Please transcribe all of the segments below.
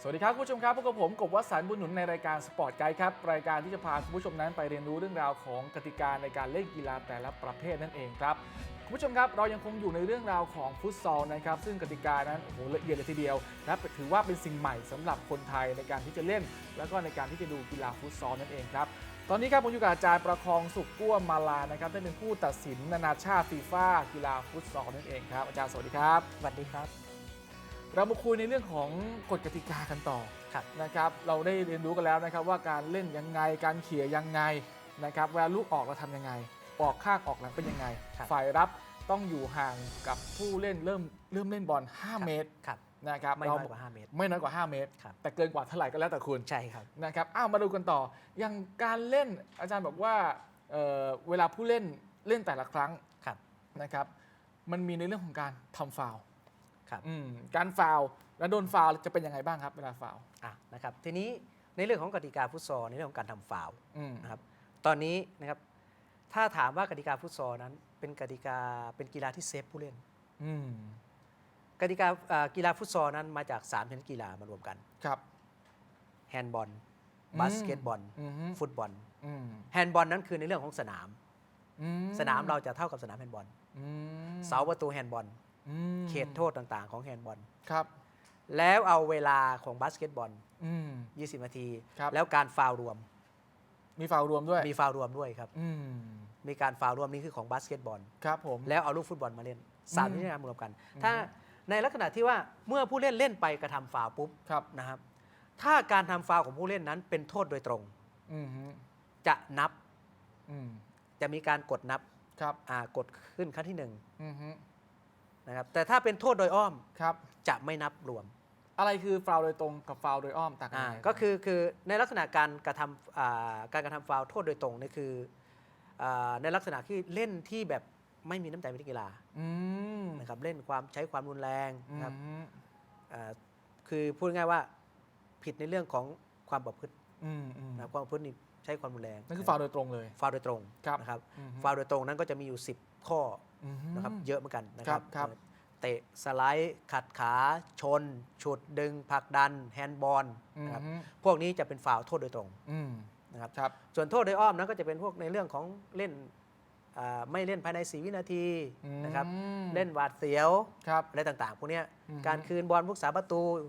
สวัสดีครับคุณผู้ชมครับพบกับผมกบวัสันบุญหนุนในรายการสปอร์ตไกด์ครับรายการที่จะพาคุณผู้ชมนั้นไปเรียนรู้เรื่องราวของกติกาในการเล่นกีฬาแต่ละประเภทนั่นเองครับคุณผู้ชมครับเรายังคงอยู่ในเรื่องราวของฟุตซอลนะครับซึ่งกติกานั้นโอ้โหละเอียดเลยทีเดียวและถือว่าเป็นสิ่งใหม่สำหรับคนไทยในการที่จะเล่น แล้วก็ในการที่จะดูกีฬาฟุตซอลนั่นเองครับตอนนี้ครับผมอยู่กับอาจารย์ประคองสุขกั้วมาลานะครับท่านเป็นผู้ตัดสินนานาชาติฟีฟ่ากีฬาฟุตซอลนั่นเองครับอาจารย์สวัสดีครับสวัสดีครับ เรามาคุยในเรื่องของกฎกติกากันต่อครับนะครับ เราได้เรียนรู้กันแล้วนะครับ ว่าการเล่นยังไงการเขี่ยยังไงนะครับเวลาลูกออกเราทำยังไง ออกข้างออกหลังเป็นยังไงครับฝ่ายรับต้องอยู่ห่างกับผู้เล่นเริ่มเริ่มเล่นบอล 5 เมตรครับนะครับไม่น้อยกว่า 5 เมตร ไม่น้อยกว่า 5 เมตรครับแต่เกินกว่าเท่าไหร่ก็แล้วแต่คุณใช่ครับนะครับอ้าวมาดูกันต่อ อย่างการเล่นอาจารย์บอกว่าเอ่อเวลาผู้เล่นเล่นแต่ละครั้งครับนะครับ มันมีในเรื่องของการทำฟาวล์ ครับอืมการฟาวล์แล้วโดนฟาวล์จะเป็นยังไงบ้างครับเวลาฟาวล์อะนะครับทีนี้ในเรื่องของกติกาฟุตซอลในเรื่องของการทำฟาวล์อืมนะครับตอนนี้นะครับถ้าถามว่ากติกาฟุตซอลนั้น เป็นกติกาเป็นกีฬาที่เซฟผู้เล่นอืมกติกาอ่ากีฬาฟุตซอลนั้นมาจาก3ชนิดกีฬามารวมกันครับแฮนด์บอลอืมบาสเกตบอลอืมฮึฟุตบอลอืมแฮนด์บอลนั้นคือในเรื่องของสนามอืสนามเราจะเท่ากับสนามแฮนด์บอลอืมเสาประตูแฮนด์บอลอืม เขตโทษต่างๆ ของแฮนด์บอลครับ แล้วเอาเวลาของบาสเกตบอลอืม20 นาทีครับแล้วการฟาวล์รวม มีฟาวล์รวมด้วย มีฟาวล์รวมด้วยครับอืมมีการฟาวล์รวมนี่คือของบาสเกตบอลครับผมแล้วเอาลูกฟุตบอลมาเล่นสามอืมวิธีการรวมกันอืมถ้าในลักษณะที่ว่าเมื่อผู้เล่นเล่นไปกระทำฟาวล์ปุ๊บครับนะครับ ถ้าการทำฟาวล์ของผู้เล่นนั้นเป็นโทษโดยตรงอืมฮึจะนับอืมจะมีการกดนับครับอ่ากดขึ้นครั้งที่หนึ่งอืมฮึ นะครับแต่ถ้าเป็นโทษโดยอ้อมครับ จะไม่นับรวมอะไรคือฟาวล์โดยตรงกับฟาวล์โดยอ้อมต่างกันอ่ายังไงก็คือคือในลักษณะการกระทำอ่าการกระทำฟาวล์โทษโดยตรงนี่คืออาในลักษณะที่เล่นที่แบบไม่มีน้ำใจเป็นนักกีฬาอืมนะครับเล่นความใช้ความรุนแรงอืมนะครับฮึอ่าคือพูดง่ายๆว่าผิดในเรื่องของความประพฤติอืมอืมนะครับความประพฤตินี่ใช้ความรุนแรงนั่นคือฟาวล์โดยตรงเลย ฟาวล์โดยตรงครับนะครับอืมฮึฟาวล์โดยตรงนั้นก็จะมีอยู่ 10 ข้ออืมฮึนะครับเยอะเหมือนกันนะครับครับเอ่อเตะสไลด์ขัดขาชน ฉุดดึงผลักดัน แฮนด์บอลอืมนะครับฮึพวกนี้จะเป็นฟาวล์โทษโดยตรงอืมนะครับครับส่วนโทษโดยอ้อมนั้นก็จะเป็นพวกในเรื่องของเล่นอ่าไม่เล่นภายใน4วินาทีนะครับอืมเล่นหวาดเสียวครับอะไรต่างๆ พวกเนี้ยอืมการคืนบอลพุกษาประตูยัง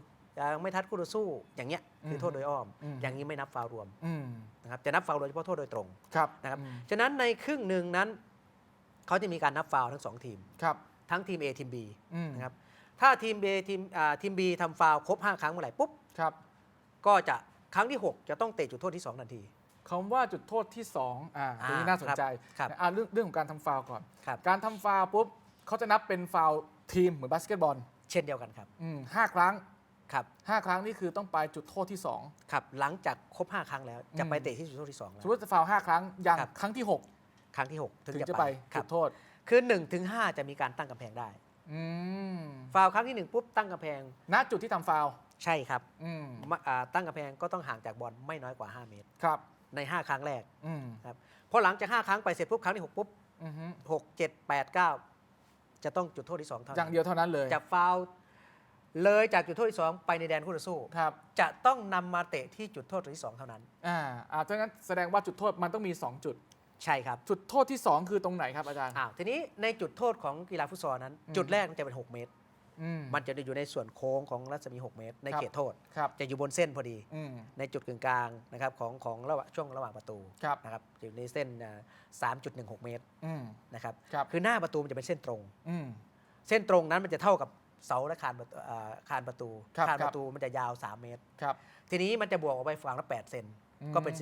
ไม่ทัดคู่ต่อสู้อย่างเงี้ยคือมโทษโดยอ้อมอืมอย่างนี้ไม่นับฟาวล์รวมอืมนะครับจะนับฟาวล์โดยเฉพาะโทษโดยตรงครับนะครับอืมฉะนั้นในครึ่งหนึ่งนั้นเขาจะมีการนับฟาวล์ทั้งสองทีมครับทั้งทีม A ทีม B อืมนะครับถ้าทีม A ทีมอ่าทีม B ทำฟาวล์ครบ 5 ครั้งเมื่อไหร่ปุ๊บครับก็จะครั้งที่ 6 จะต้องเตะจุดโทษที่ 2 ทันทีคำว่าจุดโทษที่ 2 อ่าตรงนี้อ่าน่าสนใจครับอ่าเรื่องเรื่องของการทำฟาวล์ก่อนครับการทำฟาวล์ปุ๊บเขาจะนับเป็นฟาวล์ทีมเหมือนบาสเกตบอล เช่นเดียวกันครับอืมห้าครั้ง ครับห้าครั้งนี่คือต้องไปจุดโทษที่ 2 ครับหลังจากครบ 5 ครั้งแล้ว จะไปอืมเตะที่จุดโทษที่2สแล้มว มติจะฟาวล์ห้าครั้งอย่างครับ ครั้งที่ครั้งที่6 6ถึงถึงจะจะไปไปครัจุบดโทษคือ1ถึง5จะมีการตั้งกำแพงได้ อืมฟาวล์ครั้งที่1 ปุ๊บตั้งกำแพงณจุดที่ทำฟาวล์ใช่ครับอืมมะอ่าตั้งกำแพงก็ต้องห่างจากบอลไม่น้อยกว่า 5 เมตร ครับ ใน 5 ครั้งแรกอืมครับพอหลังจาก 5 ครั้งไปเสร็จปุ๊บครั้งที่ 6 ปุ๊บ อือฮึ6 7 8 9 จะต้องจุดโทษที่2เท่าอย่างนั้นเดียวเท่านั้นเลย จะฟาวล์ เลยจากจุดโทษที่2ไปในแดนคู่ต่อสู้ ครับจะต้องนำมาเตะที่จุดโทษที่2เท่านั้น อ่าอ่าเพราะฉะนั้นแสดงว่าจุดโทษมันต้องมี 2 จุด ใช่ครับจุดโทษที่ 2 คือตรงไหนครับอาจารย์ อ้าวทีนี้ในจุดโทษของกีฬาฟุตซอลนั้น อืม จุดแรกมันจะเป็น 6 เมตรออืม มันจะอยู่ในส่วนโค้งของรัศมี 6 เมตร ในครับ เขตโทษ ครับจะอยู่บนเส้นพอดี อืมในจุดกึ่งกลางนะครับของของระหว่างช่วงระหว่างประตูครับนะครับอยู่ในเส้นอ่า3.16 เมตรอืมนะครับครับคือหน้าประตูมันจะเป็นเส้นตรง อืมเส้นตรงนั้นมันจะเท่ากับ เสาและคานประตูอ่าคานประตูครับคานครัปบระตูมันจะยาว 3 เมตร ครับ ทีนี้มันจะบวกออกไปฝั่งละ 8 เซนอืม ก็เป็น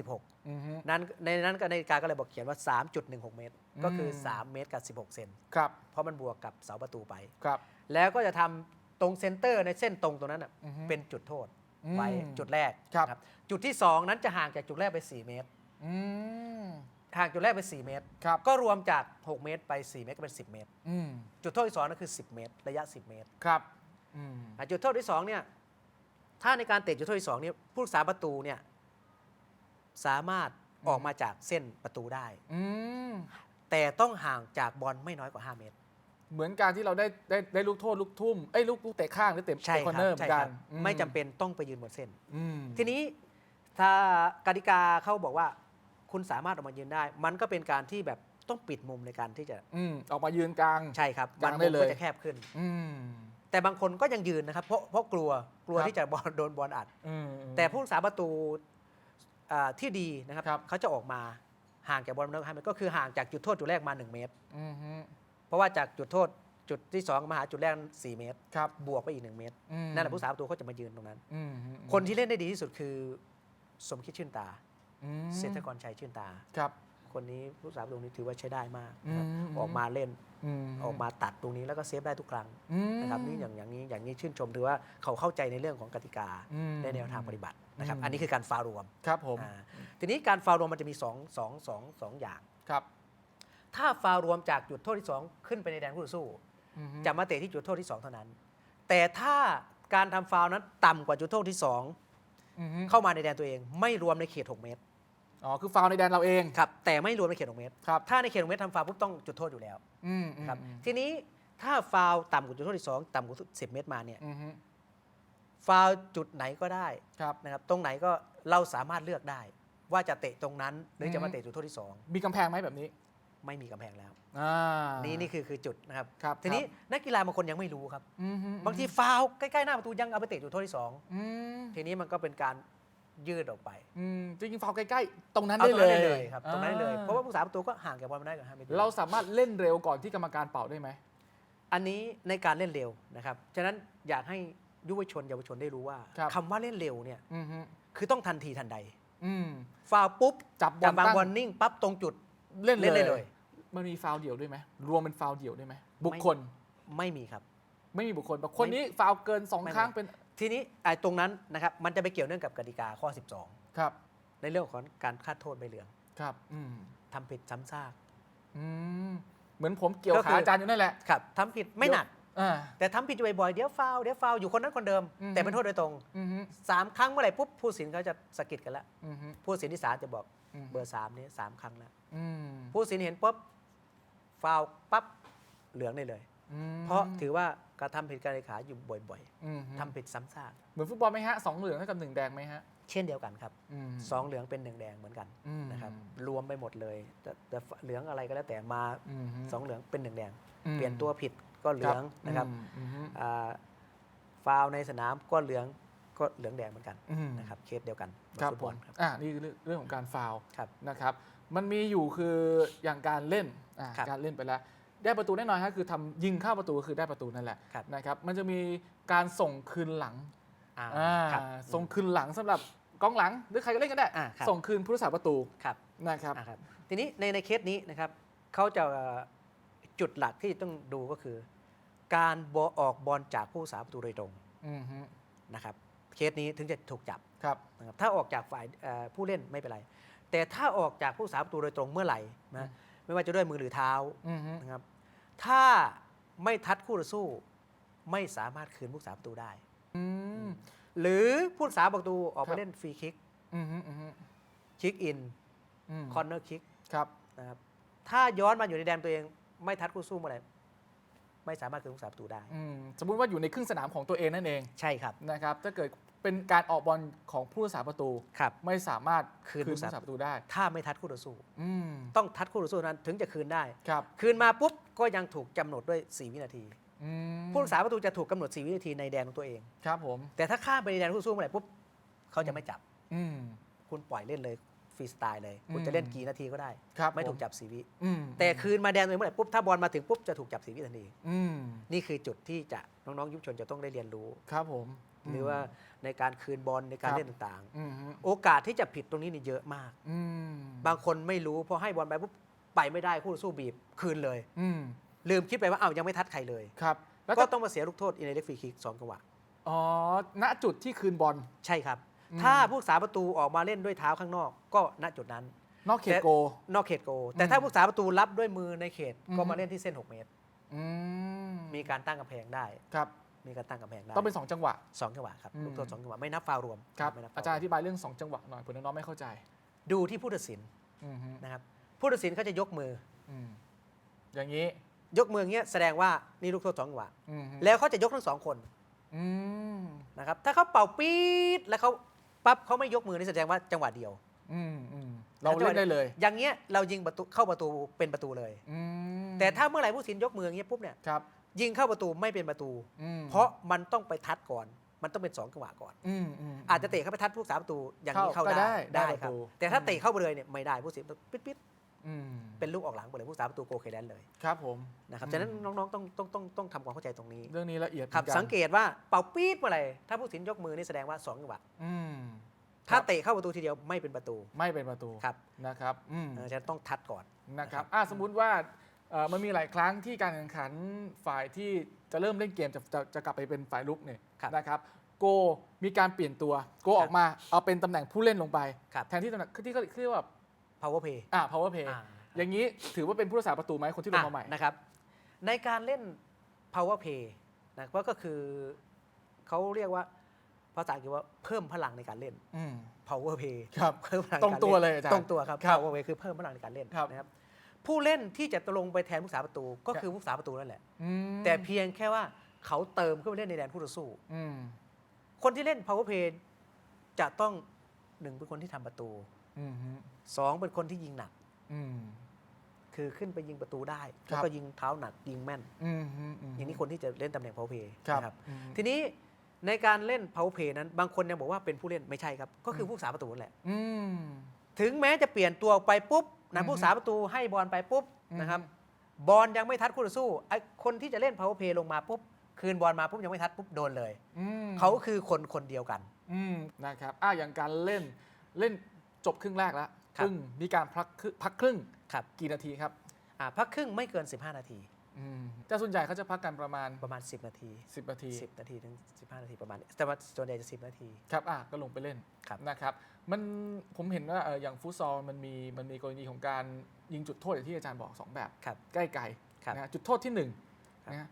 อืมฮึ16นั้นในนั้นก็ในาฬิกาก็เลยบอกเขียนว่า 3.16 เมตรก็คืออม3เมตรกับ 16 เซนครับเพราะมันบวกกับเสาประตูไป ครับแล้วก็จะทำตรงเซนเตอร์ในเส้นตรงตรงนั้นน่ะอือฮึ เป็นจุดโทษอืมไว้จุดแรกครับ นะจุดที่ 2 นั้นจะห่างจากจุดแรกไป 4 เมตร อืม ห่างจุดแรกไป 4 เมตร ครับก็รวมจาก 6 เมตรไป 4 เมตรก็เป็น 10 เมตร อืมจุดโทษที่2นั่นคือ 10 เมตร ระยะ 10 เมตรครับอืมอะจุดโทษที่2เนี่ยถ้าในการเตะจุดโทษที่2เนี่ยผู้รักษาประตูเนี่ยสามารถออกมาจากเส้นประตูได้ อืมแต่ต้องห่างจากบอลไม่น้อยกว่า 5 เมตร เหมือนการที่เราได้ได้ได้ลูกโทษลูกทุ่มเอ้ยลูกลูกเตะข้างหรือเตะใช่เตะคคอรัร์เนอร์เหมืใช่อนคกัรันบอืไม่จำเป็นต้องไปยืนบนเส้น อืม ทีนี้ถ้ากติกาเขาบอกว่า คุณสามารถออกมายืนได้ มันก็เป็นการที่แบบต้องปิดมุมในการที่จะอืมออกมายืนกลาง ใช่ครับกางมันได้มุมเลย ก็จะแคบขึ้น อืม แต่บางคนก็ยังยืนนะครับ เพราะเพราะกลัวกลัวครับ ที่จะบอลโดนบอลอัด อืม แต่ผู้รักษาประตูอ่าที่ดีนะครับ ครับ เขาจะออกมาห่างจากบอลไม่น้อยกว่าห้าเมตรก็คือห่างจากจุดโทษจุดแรกมา 1 เมตร อืมฮึเพราะว่าจากจุดโทษจุดที่ 2 มาหาจุดแรก 4 เมตร ครับบวกไปอีก 1 เมตร อืมนั่นแหละผู้รักษาประตูเขาจะมายืนตรงนั้น อืมฮึคนที่เล่นได้ดีที่สุดคือสมคิดชื่นตา อืมเศรษฐกรชัยชื่นตา ครับ คนนี้ผู้รักษาประตูนี้ถือว่าใช้ได้มากอืนะครับมออกมาเล่นอืมออกมาตัดตรงนี้แล้วก็เซฟได้ทุกครั้งอืม นะครับนี่อย่างอย่างนี้อย่างนี้ชื่นชมถือว่าเขาเข้าใจในเรื่องของกติกาอืมในแนวทางปฏิบัตินะครับอืม อันนี้คือการฟาวล์รวมครับผมอ่าทีนี้การฟาวล์รวมมันจะมี2องสองสองสองอย่าง ครับถ้าฟาวล์รวมจากจุดโทษที่2ขึ้นไปในแดนคู่ต่อสู้ อืมฮึจะมาเตะที่จุดโทษที่ 2 เท่านั้น แต่ถ้าการทำฟาวล์นั้นต่ำกว่าจุดโทษที่ อืมฮึ2เข้ามาในแดนตัวเอง ไม่รวมในเขต 6 เมตร อ๋อ คือฟาวล์ในแดนเราเองครับแต่ไม่รวมในเขต6เมตร ครับถ้าในเขต6เมตรทำฟาวล์ปุ๊บต้องจุดโทษอยู่แล้วอืมอืมครับอืมทีนี้ถ้าฟาวล์ต่ำกว่าจุดโทษที่2ต่ำกว่า10 เมตรมาเนี่ยอืมฮึฟาวล์จุดไหนก็ได้ครับ นะครับตรงไหนก็เราสามารถเลือกได้ ว่าจะเตะตรงนั้นหรืออืจะมมาเตะจุดโทษที่มีกำแพงไหมแบบนี้2ไม่มีกำแพงแล้ว อ่านี่นี่คือคือจุดนะครับ ครับทีนี้นักกีฬาบางคนยังไม่รู้ครับ อืมฮึบางทีฟาวล์ใกล้ ๆ หน้าประตูยังเอาไปเตะจุดโทษที่สองอืมทีนี้มันก็เป็นการ ยืดออกไปอืมจริงๆฟาวล์ใกล้ๆ ตรงนั้นเอาได้ตรงเลนั้นยได้เลยครับตรงนั้นได้เลยอ่เพราะว่าผู้สาประตูก็ห่างจากบอลมาได้กับห้าเมตรเราสามารถเล่นเร็วก่อนที่กรรมการเป่าได้ไหม อันนี้ในการเล่นเร็วนะครับฉะนั้นอยากให้ยุวชนเยาวชนได้รู้ว่าครับ คำว่าเล่นเร็วเนี่ยอืมฮึคือต้องทันทีทันใดอืม ฟาวล์ปุ๊บจับบอจัลบบางตั้ง บอลนิ่งปั๊บตรงจุด เล่นเล่นได้เลเลยยมันมีฟาวล์เดี่ยวด้วยไหมรวมเป็นฟาวล์เดี่ยวได้ไหมบุคคลไม่มีครับ ไม่มีบุคคลแบบคนนี้ฟาวล์เกินสองไม่ครั้งเป็น ทีนี้ไอ้ตรงนั้นนะครับมันจะไปเกี่ยวเนื่องกับกติกาข้อ ครับ12 ในเรื่องของการคาดโทษใบเหลืองครับอืมทำผิดซ้ำซาก อืมเหมือนผมเกี่ยวก็คืขาออาจารย์อยู่นั่นแหละครับทำผิดไม่หนัก อ่า แต่ทำผิดอยู่บ่อยๆเดี๋ยวฟาวล์เดี๋ยวฟาวล์อยู่คนนั้นคนเดิม อืม แต่เป็นโทษโดยตรงอืมฮึสามครั้งเมื่อไหร่ปุ๊บผู้สินเขาจะสะกิดกันแล้วอืมฮึผู้สินที่ศาลจะบอกอืมเบอร์สามนี้สามครั้งแล้ว อืมผู้สินเห็นปุ๊บฟาวล์ปั๊บเหลืองได้เลยอืม เพราะถือว่ากระทำผิดการเลขาอยู่บ่อยอืมฮึๆทำผิดซ้ำซากเหมือนฟุตบอลไหมฮะสองเหลืองเท่ากับหนึ่งแดงไหมฮะ เช่นเดียวกันครับอืมสองเหลืองเป็นหนึ่งแดงเหมือนกันอืมนะครับรวมไปหมดเลยแต่แต่เหลืองอะไรก็แล้วแต่มาอืมฮึสองเหลืองเป็นหนึ่งแดงอืมเปลี่ยนตัวผิดก็เหลืองนะครับอืมอืมฮึอ่าฟาวล์ในสนามก็เหลืองก็เหลืองแดงเหมือนกันอืมนะครับเคสเดียวกันครับฟุตผบอมลครับอ่านี่คือเรื่องเรื่องของการฟาวล์ครับนะครับ มันมีอยู่คืออย่างการเล่นอ่าครับการเล่นไปแล้ว ได้ประตูแน่นอนครับคือทำยิงเข้าประตูก็คือได้ประตูนั่นแหละครับนะครับมันจะมีการส่งคืนหลังอ่าอ่าครับ ส่งคืนหลังสำหรับกองหลังหรือใครก็เล่นก็ได้อ่าครับ ส่งคืนผู้รักษาประตูครับนะครับ อ่าครับทีนี้ในในเคสนี้นะครับเขาจะจุดหลักที่ต้องดูก็คือ การบอออกบอลจากผู้สาประตูโดยตรงอืมฮึนะครับเคสนี้ถึงจะถูกจับครับ นะครับถ้าออกจากฝ่ายเอ่อผู้เล่นไม่เป็นไร แต่ถ้าออกจากผู้สาประตูโดยตรงเมื่อไหร่นะ ไม่ว่าจะด้วยมือหรือเท้าอืมฮึนะครับ ถ้าไม่ทัดคู่ต่อสู้ ไม่สามารถคืนผู้สาประตูได้ อืมหรือผู้สาประตูออกครัไปบเล่นฟรีคิกอืมฮึอืมฮึคิกอินอืมคอนเนอร์คิกครับ นะครับถ้าย้อนมาอยู่ในแดนตัวเองไม่ทัดคู่สู้เมื่อไหร่ ไม่สามารถคืนผู้สาประตูได้ อืมสมมุติว่าอยู่ในครึ่งสนามของตัวเองนั่นเองใช่ครับนะครับถ้าเกิดเป็นการออกบอลของผู้รักษาประตู ครับ ไม่สามารถคืนผู้ผู้รัรักกษาษาประตูได้ ถ้าไม่ทัดคู่ต่อสู้ อืมต้องทัดคู่ต่อสู้นั้นถึงจะคืนได้ ครับคืนมาปุ๊บก็ยังถูกกำหนดด้วย 4 วินาที อืมผู้รักษาประตูจะถูกกำหนด 4 วินาทีในแดนของตัวเอง ครับผม แต่ถ้าข้ามไปในแดนคู่สู้เมื่อไหร่ปุ๊บเขาจะไม่จับอืม คุณปล่อยเล่นเลย ฟรีสไตล์เลย คุณอืมจะเล่นกี่นาทีก็ได้ ครับไม่ผถูกจับสีวิอืมแต่คืนมาแดนตัวเองเมื่อไหร่ปุ๊บถ้าบอลมาถึงปุ๊บจะถูกจับสีวิทันทีอืมนี่คือจุดที่จะน้องๆ ยุวชนจะต้องได้เรียนรู้ ครับผม หรือว่าในการคืนบอลในการครับเล่นต่างอืมฮึๆโอกาสที่จะผิดตรงนี้นี่เยอะมากอืมบางคนไม่รู้พอให้บอลไปปุ๊บไปไม่ได้คู่ต่อสู้บีบคืนเลยอืมลืมคิดไปว่าเอ้ายังไม่ทัดใครเลยครับแล้วก็ก็ต้องมาเสียลูกโทษอินเล็กฟรีคิกสองจังหวะอ๋อ ณ จุดที่คืนบอล ใช่ครับอืม ถ้าผู้รักษาประตูออกมาเล่นด้วยเท้าข้างนอกก็ณจุดนั้น นอกเขตโก นอกเขตโก แต่อืมถ้าผู้รักษาประตูรับด้วยมือในเขตอืมก็มาเล่นที่เส้น 6 เมตร อืมมีการตั้งกำแพงได้ ครับ มีการตั้งกำแพงได้ต้องเป็นสองจังหวะ สองจังหวะครับอืม ลูกโทษสองจังหวะไม่นับฟาวล์รวมครับ ไม่นับฟวอาจารย์อธิบายเรื่องสองจังหวะหน่อยเผื่อน้องๆไม่เข้าใจดูที่ผู้ตัดสินอืมฮึนะครับผู้ตัดสินเขาจะยกมือ อืมอย่างนี้ยกมืออย่างเงี้ยแสดงว่านี่ลูกโทษสองจังหวะ อืมฮึแล้วเขาจะยกทั้งสองคนอืมนะครับถ้าเขาเป่าปี๊ดแล้วเขา ปั๊บเขาไม่ยกมือนี่แสดงว่าจังหวะเดียวอืมอืมเราเล่นได้เลย อย่างเงี้ยเรายิงประตูเข้าประตูเป็นประตูเลยอืมแต่ถ้าเมื่อไหร่ผู้ตัดสินยกมืออย่างเงี้ยปุ๊บเนี่ยครับยิงเข้าประตูไม่เป็นประตูอืมเพราะมันต้องไปทัดก่อน มันต้องเป็นสองจังหวะก่อนอืมอืมอาจจะเตะเข้าไปทัดผู้สาประตูอย่างนี้เข้าเข้าก็ได้ได้ได้ได้ครับประตูแต่ถ้าอืมเตะเข้าไปเลยเนี่ยไม่ได้ผู้สินปิดปิดอืมๆ เป็นลูกออกหลังไปเลยผู้สาประตูโกเคแลนเลยครับผมนะครับอืมฉะนั้นน้องๆต้องต้องต้องต้องทำความเข้าใจตรงนี้ เรื่องนี้ละเอียดครับหมือนนสังเกตว่าเป่าปี๊ดเมื่อไหร่ถ้าผู้สินยกมือนี่แสดงว่าสองจังหวะอืมถ้าครับเตะเข้าประตูทีเดียวไม่เป็นประตูไม่เป็นประตูครับนะครับอืมเออฉะนันต้องทัดก่อนนะครับนะครับอะสมมุติว่าเอ่อมันมีหลายครั้งที่การแข่งขันฝ่ายที่จะเริ่มเล่นเกมจะจะจะกลับไปเป็นฝ่ายลุกเนี่ยครับนะครับโกมีการเปลี่ยนตัว โกออกมาเอาเป็นตำแหน่งผู้เล่นลงไปครับแทนที่ตำแหน่งที่เขาเรียกว่า power play อ่า power play อ่า อย่างนี้ถือว่าเป็นผู้รักษาประตูไหมคนที่ลงมาใหม่ อะนะครับ ในการเล่น power play นะก็ก็คือเขาเรียกว่าภาษาอังกฤษว่าเพิ่มพลังในการเล่น อืม power play ครับเพิ่มพลังตรงตัวเลยอาจารย์ตรงตัวครับ ครับ power play คือเพิ่มพลังในการเล่นครับ นะครับผู้เล่นที่จะลงไปแทนผู้สาประตูก็ครับคือผู้สาประตูนั่นแหละ อืมแต่เพียงแค่ว่าเขาเติมขึ้นไปเล่นในแดนผู้ต่อสู้ อืมคนที่เล่น power play จะต้องหนึ่งเป็นคนที่ทำประตูอืมฮึ สองเป็นคนที่ยิงหนักอืมคือขึ้นไปยิงประตูได้ครับแล้วก็ยิงเท้าหนักยิงแม่นอืมฮึมอย่างนี้คนที่จะเล่นตำแหน่ง power play ครับนะครับอืมทีนี้ในการเล่น power play นั้น บางคนยังบอกว่าเป็นผู้เล่นไม่ใช่ครับ ก็คือผู้สาประตูนั่นแหละอืมถึงแม้จะเปลี่ยนตัวออกไปปุ๊บอืนะมผู้สาประตูให้บอลไปปุ๊บอืมนะครับ บอลยังไม่ทัดคู่ต่อสู้ไอ้คนที่จะเล่น power play ลงมาปุ๊บคืนบอลมาปุ๊บยังไม่ทัดปุ๊บโดนเลยอืมเขาคือคนคนเดียวกันอืมนะครับอะอย่างการเล่นเล่น จบครึ่งแรกแล้วครับครึ่งมีการพักครึ่งพักครึ่งครับกี่นาทีครับอ่าพักครึ่งไม่เกิน 15 นาทีอืมแต่ส่วนใหญ่เขาจะพักกันประมาณประมาณ 10 นาที 10 นาที 10 นาทีถึง 15 นาทีประมาณนี้แต่ว่าส่วนใหญ่จะ 10 นาทีครับอะก็ลงไปเล่นครับนะครับมันผมเห็นว่าเอ่ออย่างฟุตซอลมันมีมันมีกรณีของการยิงจุดโทษอย่างที่อาจารย์บอก 2 แบบครับใกล้ไกลครับนะฮะจุดโทษที่1นงครับนะฮะ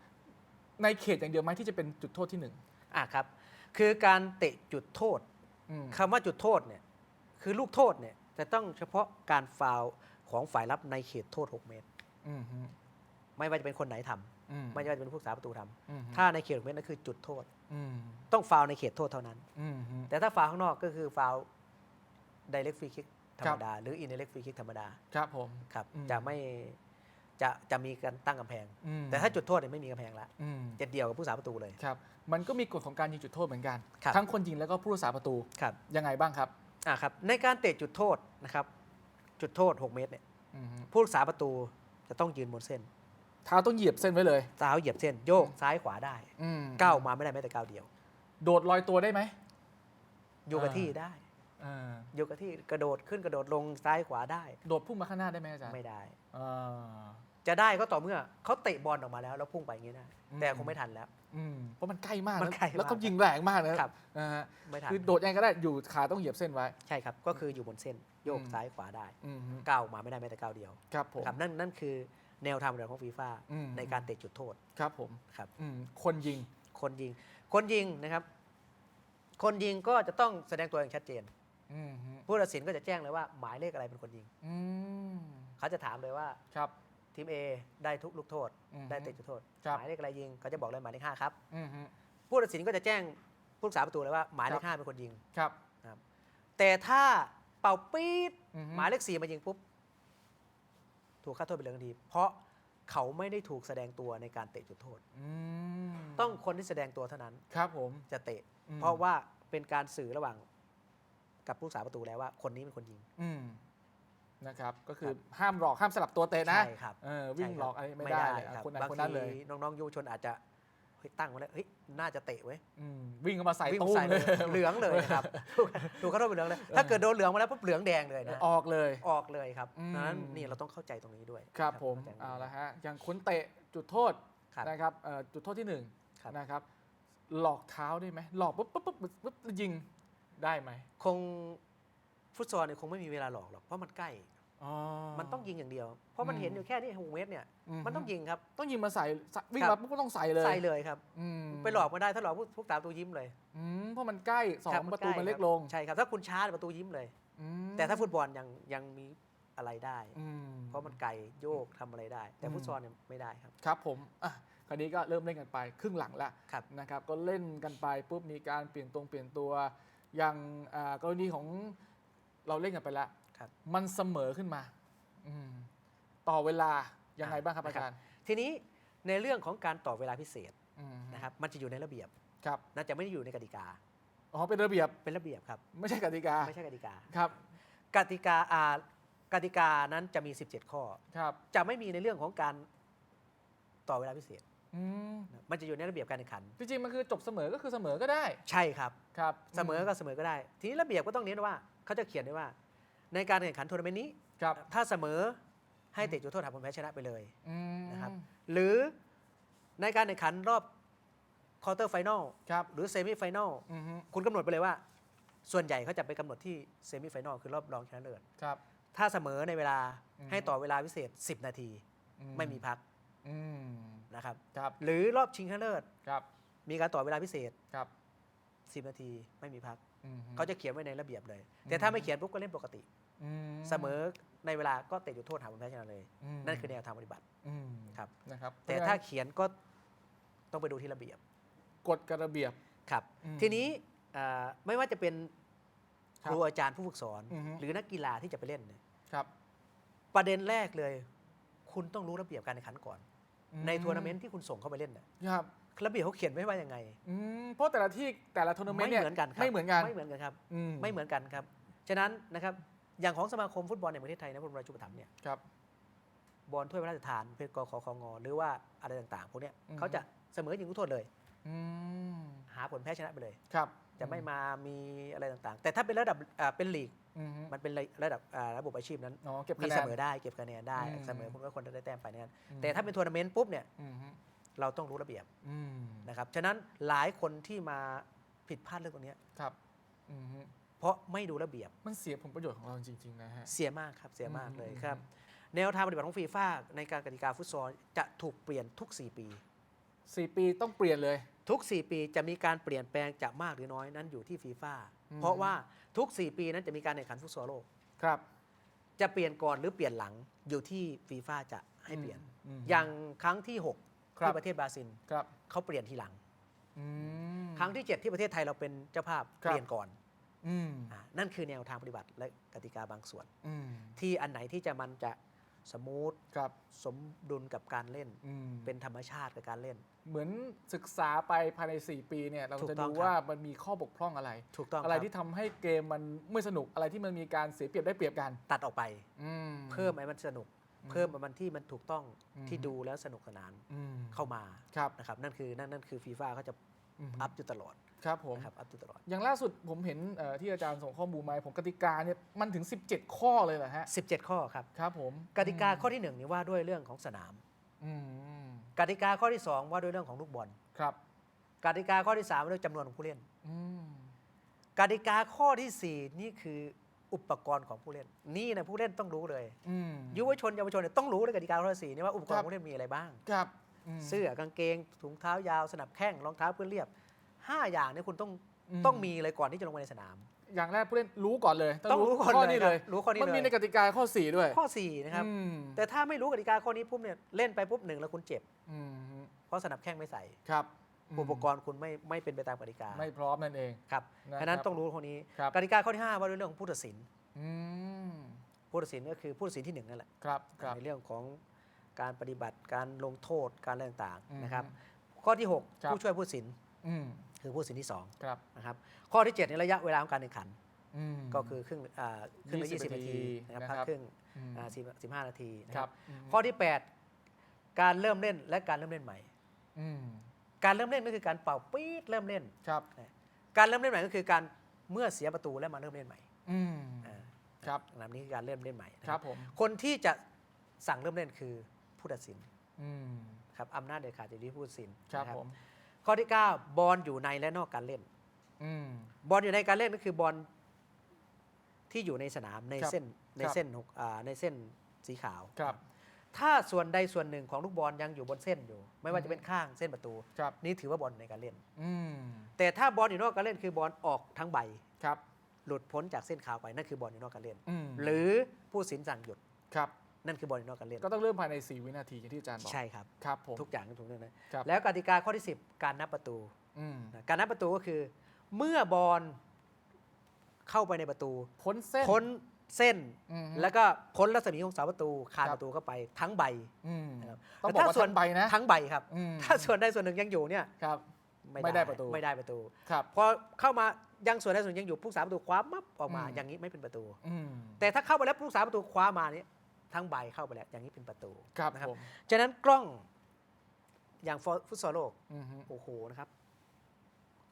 ในเขตอย่างเดียวไหมที่จะเป็นจุดโทษที่1นึ่งอะครับคือการเตะจุดโทษอืมคำว่าจุดโทษเนี่ย คือลูกโทษเนี่ยจะต้องเฉพาะการฟาวล์ของฝ่ายรับในเขตโทษ 6 เมตรอืมฮึไม่ว่าจะเป็นคนไหนทำอืมไม่ว่าจะเป็นผู้สาประตูทำอืมฮึถ้าในเขต 6 เมตรนั่นคือจุดโทษอืมต้องฟาวล์ในเขตโทษเท่านั้นอืมฮึแต่ถ้าฟาวล์ข้างนอกก็คือฟาวล์ direct free kick ธรครัรบมดา หรือ indirect free kick ธรรมดา ครับผม ครับอืมจะไม่จะจะมีการตั้งกำแพงอืมแต่ถ้าจุดโทษเนี่ยไม่มีกำแพงละอืมจะเดียวกับผู้สาประตูเลย ครับ มันก็มีกฎของการยิงจุดโทษเหมือนกันครับทั้งคนยิงแล้วก็ผู้รักษาประตูครับยังไงบ้างครับ อะครับในการเตะจุดโทษนะครับ จุดโทษ 6 เมตรเนี่ยอืมฮึผู้รักษาประตูจะต้องยืนบนเส้นเท้าต้องเหยียบเส้นไว้เลยเท้าเหยียบเส้น โยกซ้ายขวาได้อืมก้าวมาไม่ได้แม้แต่ก้าวเดียว โดดลอยตัวได้ไหมอยู่กับอ่าที่ได้อ่าอยู่กับที่กระโดดขึ้นกระโดดลงซ้ายขวาได้ โดดพุ่งมาข้างหน้าได้ไหมอาจารย์ไม่ได้ อ่า จะได้ก็ต่อเมื่อเขาเตะบอลออกมาแล้วแล้วพุ่งไปอย่างนี้ได้อืมแต่คงไม่ทันแล้ว อืมเพราะมันใกล้มากมันนะใกล้มากแล้วก็ยิงแรงมากนะครับนะฮะไม่ทัน คือโดดยังไงก็ได้อยู่ขาต้องเหยียบเส้นไว้ ใช่ครับ ก็คืออยู่บนเส้นโยกอืม ซ้ายขวาได้อืมฮึก้าวมาไม่ได้แม้แต่ก้าวเดียวครับผม ครับนั่นนั่นคือแนวทางเดิมของฟีฟ่าอืม ในการเตะจุดโทษครับผมครับ อืมคนยิงคนยิง คนยิงนะครับ คนยิงก็จะต้องแสดงตัวอย่างชัดเจน อืมฮึผู้ตัดสินก็จะแจ้งเลยว่าหมายเลขอะไรเป็นคนยิง อืมเขาจะถามเลยว่า ครับ ทีม A ได้ทุกลูกโทษ อืมได้เตะจุดโทษ ครับ หมายเลขอะไรยิงเขาจะบอกเลยหมายเลขห้าครับ อืมฮึ ผู้ตัดสินก็จะแจ้งผู้รักษาประตูเลยว่าหมายเลครัขบ ห้าเป็นคนยิงครับแต่ถ้าเป่าปี๊ดอือฮึ หมายเลขสี่มายิงปุ๊บ ถูกค่าโทษไปเลยทันที เพราะเขาไม่ได้ถูกแสดงตัวในการเตะจุดโทษ อืมต้องคนที่แสดงตัวเท่านั้นครับผม จะเตะ อืม เพราะว่าเป็นการสื่อระหว่างกับผู้สาประตูแล้วว่าคนนี้เป็นคนยิง อืม นะครับก็คือครับห้ามหลอกห้ามสลับตัวเตะนะใช่ครับเออวิ่งใช่คบหลอกอะไรไม่ได้เลยอะครับคนนั้นบางคนนั้นเลยทีน้องๆเยุวชนอาจจะเฮ้ยตั้งไว้แล้วเฮ้ยน่าจะเตะเว้ยอืมวิ่งเข้ามาใส่วิ่งตู้ใส่เลเลยยเหลืองเลยครับถูกเขาโทษเป็นเหลืองเลยถ้าเกิดโดนเหลืองมาแล้วปุ๊บเหลืองแดงเลยนะออกเลยออกเลยครับอืมดังนั้นนี่เราต้องเข้าใจตรงนี้ด้วยครับผมเข้ใจตรงนี้เอาละฮะอย่างคนเตะจุดโทษครับนะครับเอ่อจุดโทษที่หนึ่งครับนะครับหลอกเท้าได้ไหมหลอกปุ๊บปุ๊บปุ๊บปุ๊บปุ๊บแล้วยิงได้ไหมคงฟุตซอลเนี่ยคงไม่มีเวลาหลอกหรอกเพราะมันใกล้อ๋อ มันต้องยิงอย่างเดียว เพราะมันอืมเห็นอยู่แค่นี้หกเมตรเนี่ยอือฮึมันต้องยิงครับ ต้องยิงมาใส่ใส่วิ่งครัมาบปุ๊บก็ต้องใส่เลย ใส่เลยครับอืมไปหลอกไม่ได้ถ้าหลอกพวกพวกตามประตูยิ้มเลยอืมเพราะมันใกล้สอคบงประตูใกมันเล็กครับลง ใช่ครับ ถ้าคุณช้าประตูยิ้มเลยอืมแต่ถ้าฟุตบอลยังยังมีอะไรได้อืมเพราะมันไกลโยกทำอะไรได้ แต่อืมฟุตซอลเนี่ยไม่ได้ครับ ครับผมอะคราวนี้ก็เริ่มเล่นกันไปครึ่งหลังแล้วครับนะครับ ก็เล่นกันไปปุ๊บมีการเปลี่ยนตรงเปลี่ยนตัว อย่างอ่ากรณีของเราเล่นกันไปแล้ว ครับมันเสมอขึ้นมาอืมต่อเวลายังไงบ้างครับอ่าอาจารย์ทีนี้ในเรื่องของการต่อเวลาพิเศษอืมนะครับมันจะอยู่ในระเบียบครับน่าจะไม่ได้อยู่ในกติกาอ๋อเป็นระเบียบเป็นระเบียบครับ ไม่ใช่กติกาไม่ใช่กติกาครับ กติกาอ่ากติกานั้นจะมี 17 ข้อครับจะไม่มีในเรื่องของการต่อเวลาพิเศษอืมมันจะอยู่ในระเบียบการแข่งขัน จริงๆมันคือจบเสมอก็คือเสมอก็ได้ ใช่ครับครับ เสมอก็เสมอก็ได้ ทีนี้ระเบียบก็ต้องเน้นว่าเขาจะเขียนไว้ว่า ในการแข่งขันทัวร์นาเมนต์นี้ ครับถ้าเสมอให้เตะจุดโทษหาผลแพ้ชนะไปเลยอืมนะครับ หรือในการแข่งขันรอบควอเตอร์ไฟแนลครับหรือเซมิไฟแนลอืมฮึคุณกำหนดไปเลยว่า ส่วนใหญ่เขาจะไปกำหนดที่เซมิไฟแนลคือรอบรองชนะเลิศครับ ถ้าเสมอในเวลาอืม ให้ต่อเวลาพิเศษ 10 นาที อืไม่มีพักอืมนะครับ ครับหรือรอบชิงชนะเลิศ ครับมีการต่อเวลาพิเศษ ครับ10 นาทีไม่มีพักอืมฮึ เขาจะเขียนไว้ในระเบียบเลย แต่ถ้าไม่เขียนปุ๊บก็เล่นปกติอืมเสมอในเวลาก็เตะจุดโทษหาผลแพ้ชนะเลยมนั่นคือแนวทางปฏิบัติอืมครับนะครับ แต่ถ้าเขียนก็ต้องไปดูที่ระเบียบกฎกับระเบียบครับอืมทีนี้อ่าไม่ว่าจะเป็นคครับรูอาจารย์ผู้ฝึกสอนอือฮึหรือนักกีฬาที่จะไปเล่นเนี่ยครับ ประเด็นแรกเลย คุณต้องรู้ระเบียบการแข่งขันก่อนอืมในทัวร์นาเมนต์ที่คุณส่งเข้าไปเล่นน่ะครับ ระเบียบเขาเขียนไว้ว่ายังไง อืมเพราะแต่ละที่แต่ละทัวร์นาเมนต์เนี่ยเหมือนกันครับไม่เหมือนกันไม่เหมือนกันครับ อืมไม่เหมือนกันครับ ฉะนั้นนะครับ อย่างของสมาคมฟุตบอลแห่งประเทศไทยนะคุณราชุปถัมภ์เนี่ย ครับ บอลถ้วยพระราชทานเป็นกขคงหรือว่าอะไรต่างๆ พวกเนี้ยอืม เขาจะเสมอยิงลูกโทษเลย อืมหาผลแพ้ชนะไปเลย ครับจะไม่มามีอะไรต่างๆ แต่ถ้าเป็นระดับอ่าเป็นลีก อืมฮึมันเป็นระดับอ่าระบบอาชีพนั้น อ๋อเก็บมีคะแนเสน มอได้เก็บคะแนนได้อืมเสมอคุณก็ควรจะได้แต้มไปนั่นอืมแต่ถ้าเป็นทัวร์นาเมนต์ปุ๊บเนี่ย อืมฮึ เราต้องรู้ระเบียบอืมนะครับฉะนั้นหลายคนที่มาผิดพลาดเรื่องตรงเนี้ยครับอืมฮึเพราะไม่ดูระเบียบมันเสียผลประโยชน์ของเราจริง ๆ นะฮะ เสียมากครับเสียมากเลยอืมครับ แนวทางปฏิบัติของฟีฟ่าในการกติกาฟุตซอลจะถูกเปลี่ยนทุก 4 ปี สี่ปีต้องเปลี่ยนเลย ทุก 4 ปีจะมีการเปลี่ยนแปลงจะมากหรือน้อยนั้นอยู่ที่ฟีฟ่าอืม เพราะว่าทุก 4 ปีนั้นจะมีการแข่งขันฟุตซอลโลก ครับ จะเปลี่ยนก่อนหรือเปลี่ยนหลังอยู่ที่ฟีฟ่าจะให้เปลี่ยนมอย่างครั้งที่6ครับ ที่ประเทศบราซิลครับเขาเปลี่ยนทีหลังอืมครั้งที่ 7 ที่ประเทศไทยเราเป็นเจ้าภาพครับเปลี่ยนก่อนอืมอ่านั่นคือแนวทางปฏิบัติและกติกาบางส่วนอืมที่อันไหนที่จะมันจะสมูทครับสมดุลกับการเล่นอืมเป็นธรรมชาติกับการเล่น เหมือนศึกษาไปภายใน 4 ปีเนี่ยเราถูกจะต้อดูงครับว่ามันมีข้อบกพร่องอะไร ถูกต้องอะไรครับที่ทำให้เกมมันไม่สนุกอะไรที่มันมีการเสียเปรียบได้เปรียบกัน ตัดออกไปอืมเพิ่มให้มันสนุกอืม เพิ่มให้มันที่มันถูกต้องอืมที่ดูแล้วสนุกสนานอืมเข้ามาครับนะครับนั่นคือนั่นนั่นคือฟีฟ่าเขาจะมอัพอยู่ตลอดครับผมนะครับอัพอยู่ตลอด อย่างล่าสุดผมเห็นเอ่อที่อาจารย์ส่งข้อมูลมาให้ผมกติกาเนี่ยมันถึง 17 ข้อเลยเหรอฮะ17 ข้อครับครับผมกติกาข้อที่1นี่ว่าด้วยเรื่องของสนามอืมกติกาข้อที่ 2 ว่าด้วยเรื่องของลูกบอลครับกติกาข้อที่3ว่าด้วยจำนวนของผู้เล่นอืมกติกาข้อทีสี่4 นี่คือ อุปกรณ์ของผู้เล่น นี่นะผู้เล่นต้องรู้เลยอืมยุวชนเยาวชนเนี่ยต้องรู้เลยกติกาข้อที่สี่นี่ว่าอุปกรครัณ์บของผู้เล่นมีอะไรบ้างครับมเสื้อกางเกงถุงเท้ายาวสนับแข้งรองเท้าพื้นเรียบห้าอย่างเนี่ยคุณต้องอืมต้องมีเลยก่อนที่จะลงไปในสนาม อย่างแรกผู้เล่นรู้ก่อนเลย ต้องรู้ก่อนข้อเลยนี้คเลรับยรู้ข้อนี้มันมีเลในยกติกาข้อ 4 ด้วย ข้อ 4 นะครับอืมแต่ถ้าไม่รู้กติกาข้อนี้ปุ๊บเนี่ยเล่นไปปุ๊บหนึ่งแล้วคุณเจ็บอืมเพราะสนับแข้งไม่ใส่ครับ อุปกรณ์คุณไม่ไม่เป็นไปตามกติกาไม่พร้อมนั่นเองครับนะครับฉะนั้นต้องรู้ข้อนี้ครับกติกาข้อที่5ว่าด้วยเรื่องของผู้ตัดสินอืมผู้ตัดสินก็คือผู้ตัดสินที่หนึ่งนั่นแหละครับครับในเรื่องของการปฏิบัติการลงโทษการอะไรต่างอืมๆนะครับ ข้อที่ครับ6ผู้ช่วยผู้สินอืมคือผู้สินที่ครับ2นะครับข้อที่ 7 ในระยะเวลาของการแข่งขันอืมก็คือครึ่งอ่าครึ่งละ20 20นาทีนะครับนะครับพักครึ่งอืมอ่า10 15นาทีนะคครัรับบอืมข้อที่ 8 การเริ่มเล่นและการเริ่มเล่นใหม่อืม การเริ่มเล่นก็คือการเป่าปี๊ดเริ่มเล่น ครับการเริ่มเล่นใหม่ก็คือการเมื่อเสียประตูแล้วมาเริ่มเล่นใหม่อืมอ่าครับลำนี้คือการเริ่มเล่นใหม่นะครับผมคนที่จะสั่งเริ่มเล่นคือผู้ตัดสินอืมครับอำนาจเด็ดขาดอยู่ที่ผู้ตัดสินครับนะผมข้อที่ 9 บอลอยู่ในและนอกการเล่นอืมบอลอยู่ในการเล่นก็คือบอลที่อยู่ในสนามในครับเส้นในครับเส้นหกอ่าในเส้นสีขาวครับ ถ้าส่วนใดส่วนหนึ่งของลูกบอลยังอยู่บนเส้นอยู่ ไม่ว่าอืมจะเป็นข้างเส้นประตู ครับ นี่ถือว่าบอลในการเล่น อืมแต่ถ้าบอลอยู่นอกการเล่นคือบอลออกทั้งใบ ครับหลุดพ้นจากเส้นขาวไปนั่นคือบอลอยู่นอกการเล่น อืมหรือผู้สินสั่งหยุดครับ นั่นคือบอลอยู่นอกการเล่นก็ต้องเริ่มภายใน 4 วินาทีอย่างที่อาจารย์บอกใช่ครับ ครับผม ทุกอย่างต้องถูกเรื่องนะครับ แล้วกติกาข้อที่ 10 การนับประตูอืมนะการนับประตูก็คือ เมื่อบอลเข้าไปในประตู พ้นเส้นพ้น เส้น อืม แล้วก็พ้นรัศมีของเสาประตูคานครับ ประตูเข้าไปทั้งใบ อืมนะครับต้องบแต่อกถ้าว่าส่วนทั้งใบนะทั้งใบครับ อืมถ้าส่วนใดส่วนหนึ่งยังอยู่เนี่ยครับ ไม่ได้ประตู ไม่ได้ประตูครับ พอเข้ามายังส่วนใดส่วนหนึ่งยังอยู่ผู้สาประตูคว้ามับออกมาอืม อย่างนี้ไม่เป็นประตู อืมแต่ถ้าเข้าไปแล้วผู้สาประตูคว้ามาเนี่ยทั้งใบเข้าไปแล้วอย่างนี้เป็นประตูครับนะครับผมฉะนั้นกล้องอย่างฟุตซอลโลกอืมฮึโอ้โหนะครับ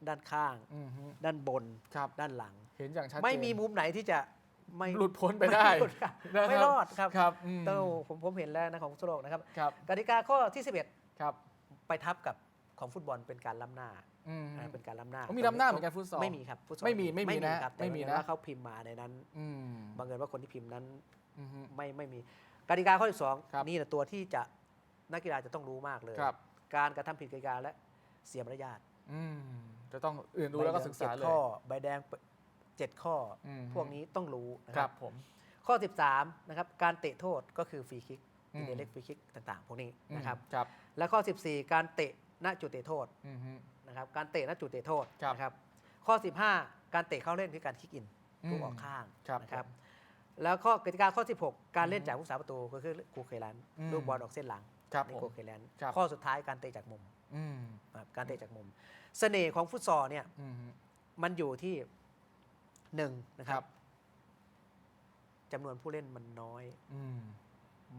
ด้านข้าง อืมฮึด้านบน ครับ ด้านหลัง เห็นอย่างชัดเจนไม่มีมุมไหนที่จะ ไม่หลุดพ้นไปได้ม่หลุครับนะครับไม่รอดครับครับอืม เต้าผมผมเห็นแล้วนะของฟุตซอลโลกนะครับครับกติกาข้อที่ ครับ11 ไปทับกับของฟุตบอลเป็นการล้ำหน้าอืม อ่าเป็นการล้ำหน้าอ๋อมีล้ำหน้าเหมือนกันฟุตซอลไม่มีครับฟุตซอลไม่มีไม่มีนะครับแต่ไม่มีบังนะเอิญว่าเขาพิมพ์มาในนั้นอืมบังเอิญว่าคนที่พิมพ์นั้น อืมฮึไม่ไม่มีกติกาข้อที่สองครับ นี่แหละตัวที่จะนักกีฬาจะต้องรู้มากเลย ครับการกระทำผิดกติกาและเสียมารยาทอืมจะต้องเรียนรู้แล้วก็ศึกษาใบหเลลืองจ็ดยข้อใบแดง เจ็ดข้ออมพวกนี้ต้องรู้นะคครัรับบผมข้อ 13นะครับการเตะโทษก็คือฟรีคิกอือิมนเดเล็กฟรีคิกต่างๆ พวกนี้นะครับครับและข้อ 14 การเตะณจุดเตะโทษอืมฮึนะครับการเตะณจุดเตะโทษครับนะครับข้อ 15 การเตะเข้าเล่นคือการคิกอินลูกออกข้างครับนะครับผมแล้วข้อกติกาข้อ 16 การเล่นอืมจากผู้สาประตูก็คือกูเคลันอืมลูกบอลออกเส้นหลังครับในผมกูเคลันครับข้อสุดท้ายการเตะจากมุมอืมนะครับการเตะจากมุม เสน่ห์ของฟุตซอลเนี่ยอืมฮึมันอยู่ที่ หนึ่งนะคครัรับบจำนวนผู้เล่นมันน้อย อืม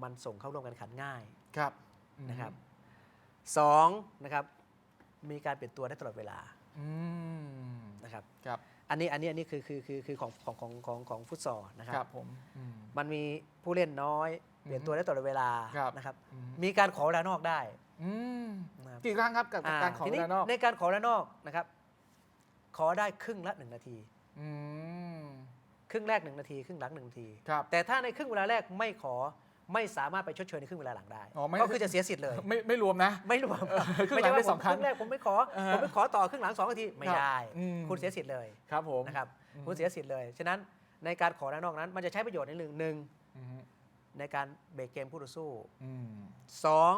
มันส่งเข้าร่วมการแข่งขันง่ายครับนะครับสองนะครับมีการเปลี่ยนตัวได้ตลอดเวลาอืมนะครับครับ อันนี้อันนี้อันนี้คือคือคือคือของของของของของฟุตซอลนะคครัรับบผมอืม มันมีผู้เล่นน้อย เปลี่ยนตัวได้ตลอดเวลาครับนะครับ อืม มีการขอเวลานอกได้อืมนะครับ กี่ครั้งครับกับอ่าการขอทีเวนี้ลานอก ในการขอเวลานอกนะครับ ขอได้ครึ่งละหนึ่งนาทีอืม ครึ่งแรกหนึ่งนาทีครึ่งหลังหนึ่งนาที ครับ แต่ถ้าในครึ่งเวลาแรกไม่ขอไม่สามารถไปชดเชยในครึ่งเวลาหลังได้อ๋อไม่ ก็คือจะเสียสิทธิ์เลย ไม่ไม่รวมนะ ไม่รวมเออครึ่งหลังไม่ใช่ว่าได้ผสอมงครั้งครึ่งแรกผมไม่ขออ่าฮะผมไม่ขอต่อครึ่งหลังสองนาทีไม่ครับได้ อืม คุณเสียสิทธิ์เลยครับผม นะครับอืม คุณเสียสิทธิ์เลยฉะนั้นในการขอด้านนอกนั้น มันจะใช้ประโยชน์ในหนึ่งหนึ่งอืมฮึในการเบรกเกมคู่ต่อสู้อืม สอง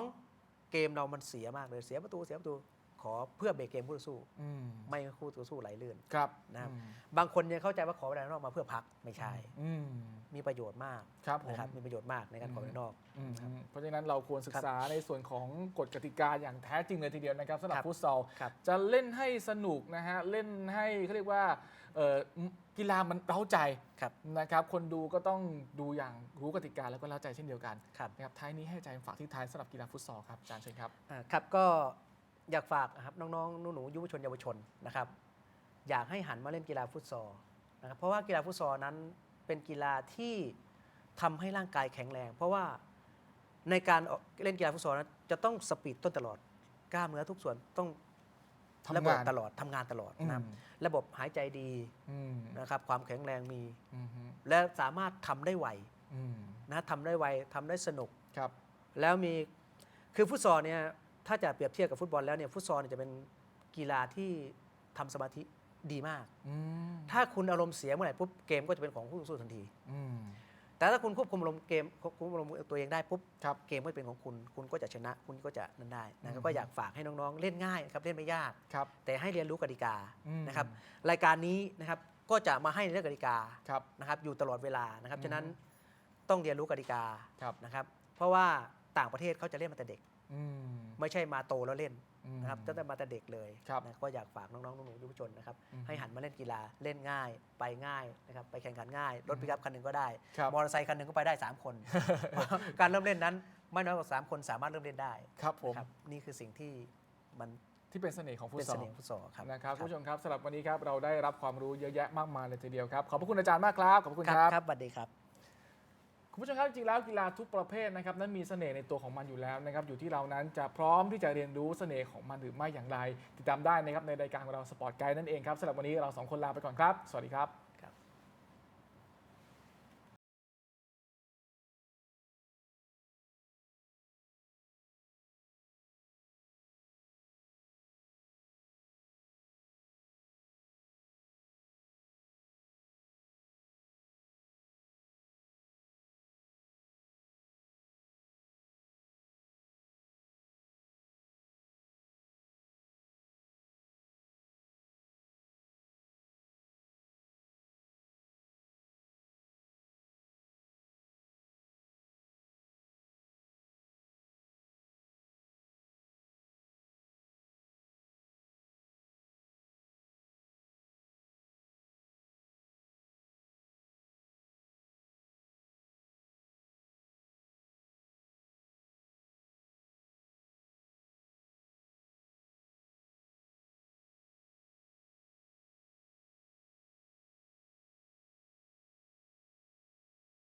เกมเรามันเสียมากเลยเสียประตูเสียประตู ขอเพื่อเบรกเกมคู่ต่อสู้อืมไม่ให้คู่ต่อสู้ไหลลื่นครับนะครับอืมบางคนยังเข้าใจว่าขอเวลานอกมาเพื่อพักไม่ใช่อืมมีประโยชน์มากครับผมนะครับมีประโยชน์มากในการขอเวลานอกอืมเพราะฉะนั้นเราควรศึกษาในส่วนของกฎกติกาอย่างแท้จริงเลยทีเดียวนะครับสำหรับครับฟุตซอลครับจะเล่นให้สนุกนะฮะเล่นให้เขาเรียกว่าเอ่อกีฬามันเร้าใจครับนะครับ คนดูก็ต้องดูอย่างรู้กติกาแล้วก็เร้าใจเช่นเดียวกันครับนะครับท้ายนี้ให้อาจารย์ฝากที่ท้ายสำหรับกีฬาฟุตซอลครับอาจารย์เชิญครับอ่าครับก็ อยากฝากนะครับน้องๆหนูๆยุวชนเยาวชนนะครับ อยากให้หันมาเล่นกีฬาฟุตซอลนะครับเพราะว่ากีฬาฟุตซอลนั้นเป็นกีฬาที่ทำให้ร่างกายแข็งแรง เพราะว่าในการออกเล่นกีฬาฟุตซอลนั้นจะต้องสปีดต้นตลอดกล้ามเนื้อทุกส่วนต้องทำงานระบบตลอดทำงานตลอดอืมนะครับระบบหายใจดีอืมนะครับ ความแข็งแรงมีอืมฮึและสามารถทำได้ไวอืมนะทำได้ไวทำได้สนุกครับ แล้วมีคือฟุตซอลเนี่ย ถ้าจะเปรียบเทียบกับฟุตบอลแล้วเนี่ยฟุตซอลเนี่ยจะเป็นกีฬาที่ทำสมาธิดีมากอืมถ้าคุณอารมณ์เสียเมื่อไหร่ปุ๊บเกมก็จะเป็นของคู่ต่อสู้ทันทีอืมแต่ถ้าคุณควบคุมอารมณ์เกมควบคุมอารมณ์ตัวเองได้ปุ๊บครับเกมก็เป็นของคุณ คุณก็จะชนะ คุณก็จะนั่นได้นะอืมก็อยากฝากให้น้องๆ เล่นง่ายครับเล่นไม่ยากครับแต่ให้เรียนรู้กติกาอืมนะครับรายการนี้นะครับก็จะมาให้เรื่องกติกาครับนะครับอยู่ตลอดเวลานะครับอืมฉะนั้นต้องเรียนรู้กติกาครับนะครับเพราะว่าต่างประเทศเขาจะเล่นมาแต่เด็กอืม ไม่ใช่มาโตแล้วเล่นอืมนะครับตั้งแต่มาแต่เด็กเลยครับนะก็อยากฝากน้องๆหนูๆยุวชนนะครับอืมให้หันมาเล่นกีฬาเล่นง่าย ไปง่ายนะครับไปแข่งขันง่าย รถปิกอัพคันหนึ่งก็ได้ครับมอเตอร์ไซค์คันหนึ่งก็ไปได้ 3 คน การเริ่มเล่นนั้นไม่น้อยกว่า3คนสามารถเริ่มเล่นได้ครับผมนะครับนี่คือสิ่งที่มันที่เป็นเสน่ห์ของฟุตเป็นซอเสลน่ห์ของฟุตซอลครับนะครับคุณผู้ชมครับสำหรับวันนี้ครับเราได้รับความรู้เยอะแยะมากมายเลยทีเดียวครับขอบพระคุณอาจารย์มากครับขอบพระคุณคครับรับครับสวัสดีครับ คุณผู้ชมครับจริงๆแล้วกีฬาทุกประเภทนะครับนั้นมีเสน่ห์ในตัวของมันอยู่แล้วนะครับอยู่ที่เรานั้นจะพร้อมที่จะเรียนรู้เสน่ห์ของมันหรือไม่อย่างไร ติดตามได้นะครับในรายการของเราสปอร์ตไกด์นั่นเองครับสำหรับวันนี้เราสองคนลาไปก่อนครับ สวัสดีครับ